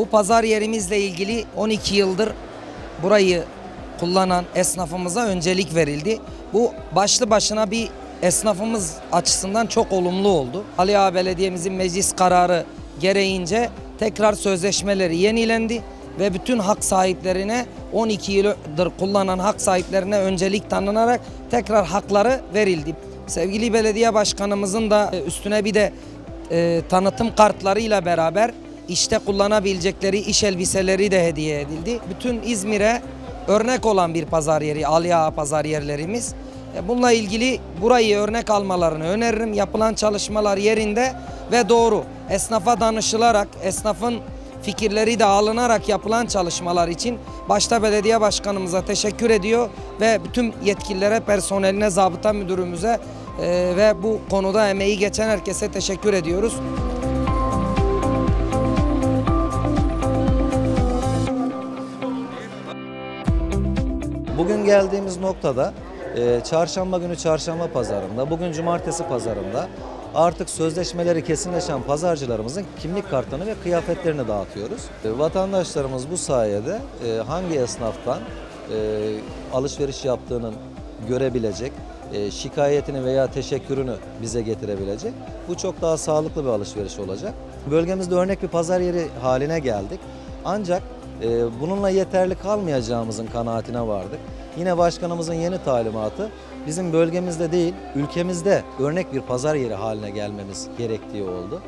Bu pazar yerimizle ilgili 12 yıldır burayı kullanan esnafımıza öncelik verildi. Bu başlı başına bir esnafımız açısından çok olumlu oldu. Ali Ağa Belediye'mizin meclis kararı gereğince tekrar sözleşmeleri yenilendi ve bütün hak sahiplerine 12 yıldır kullanan hak sahiplerine öncelik tanınarak tekrar hakları verildi. Sevgili belediye başkanımızın da üstüne bir de e, tanıtım kartlarıyla beraber işte kullanabilecekleri iş elbiseleri de hediye edildi. Bütün İzmir'e örnek olan bir pazar yeri Aliağa pazar yerlerimiz. E, Bununla ilgili burayı örnek almalarını öneririm. Yapılan çalışmalar yerinde ve doğru. Esnafa danışılarak, esnafın fikirleri de alınarak yapılan çalışmalar için başta belediye başkanımıza teşekkür ediyor ve bütün yetkililere, personeline, zabıta müdürümüze e, ve bu konuda emeği geçen herkese teşekkür ediyoruz. Bugün geldiğimiz noktada e, çarşamba günü çarşamba pazarında, bugün cumartesi pazarında artık sözleşmeleri kesinleşen pazarcılarımızın kimlik kartlarını ve kıyafetlerini dağıtıyoruz. E, vatandaşlarımız bu sayede e, hangi esnaftan e, alışveriş yaptığının görebilecek, e, şikayetini veya teşekkürünü bize getirebilecek. Bu çok daha sağlıklı bir alışveriş olacak. Bölgemizde örnek bir pazar yeri haline geldik. Ancak bununla yeterli kalmayacağımızın kanaatine vardık. Yine başkanımızın yeni talimatı bizim bölgemizde değil, ülkemizde örnek bir pazar yeri haline gelmemiz gerektiği oldu.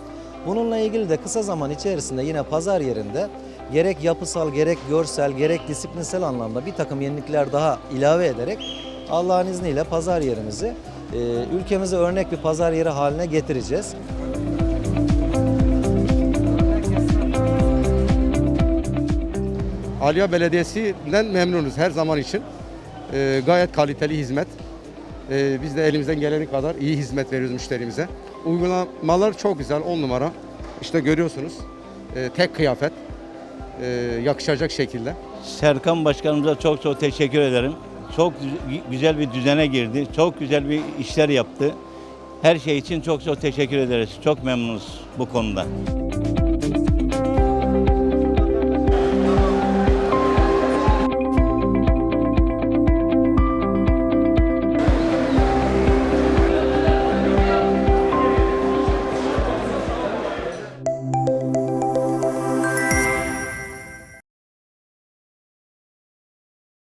Bununla ilgili de kısa zaman içerisinde yine pazar yerinde gerek yapısal, gerek görsel, gerek disiplinsel anlamda bir takım yenilikler daha ilave ederek Allah'ın izniyle pazar yerimizi e, ülkemize örnek bir pazar yeri haline getireceğiz. Aliya Belediyesi'nden memnunuz her zaman için. Ee, gayet kaliteli hizmet. Ee, biz de elimizden geleni kadar iyi hizmet veriyoruz müşterimize. Uygulamalar çok güzel, on numara. İşte görüyorsunuz, ee, tek kıyafet, ee, yakışacak şekilde. Serkan Başkanımıza çok çok teşekkür ederim. Çok gü- güzel bir düzene girdi. Çok güzel bir işler yaptı. Her şey için çok çok teşekkür ederiz. Çok memnunuz bu konuda.